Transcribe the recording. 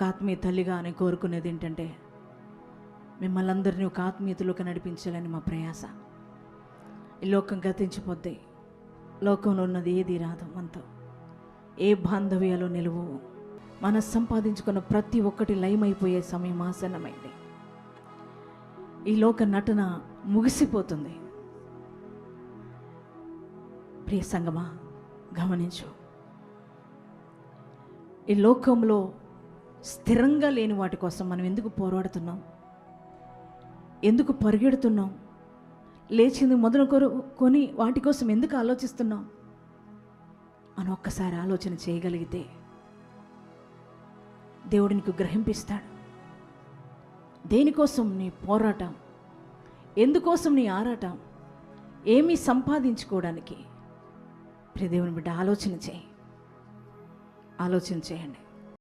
ఒక ఆత్మీయ తల్లిగా నేను కోరుకునేది ఏంటంటే మిమ్మల్ని అందరినీ ఒక ఆత్మీయతలోకి నడిపించాలని మా ప్రయాస. ఈ లోకం గతించిపోద్ది. లోకంలో ఉన్నది ఏది రాదు మనతో. ఏ బాంధవ్యాలు నిలువు మనం సంపాదించుకున్న ప్రతి ఒక్కటి లయమైపోయే సమయం ఆసన్నమైంది. ఈ లోక నటన ముగిసిపోతుంది. ప్రియ సంగమా గమనించు. ఈ లోకంలో స్థిరంగా లేని వాటి కోసం మనం ఎందుకు పోరాడుతున్నాం? ఎందుకు పరిగెడుతున్నాం? లేచింది మొదలు కొని వాటి కోసం ఎందుకు ఆలోచిస్తున్నాం? అని ఒక్కసారి ఆలోచన చేయగలిగితే దేవుడు నీకు గ్రహింపిస్తాడు. దేనికోసం నీ పోరాటం? ఎందుకోసం నీ ఆరాటం? ఏమీ సంపాదించుకోవడానికి? ప్రదేవుని బిడ్డ ఆలోచన చేయి. ఆలోచన చేయండి.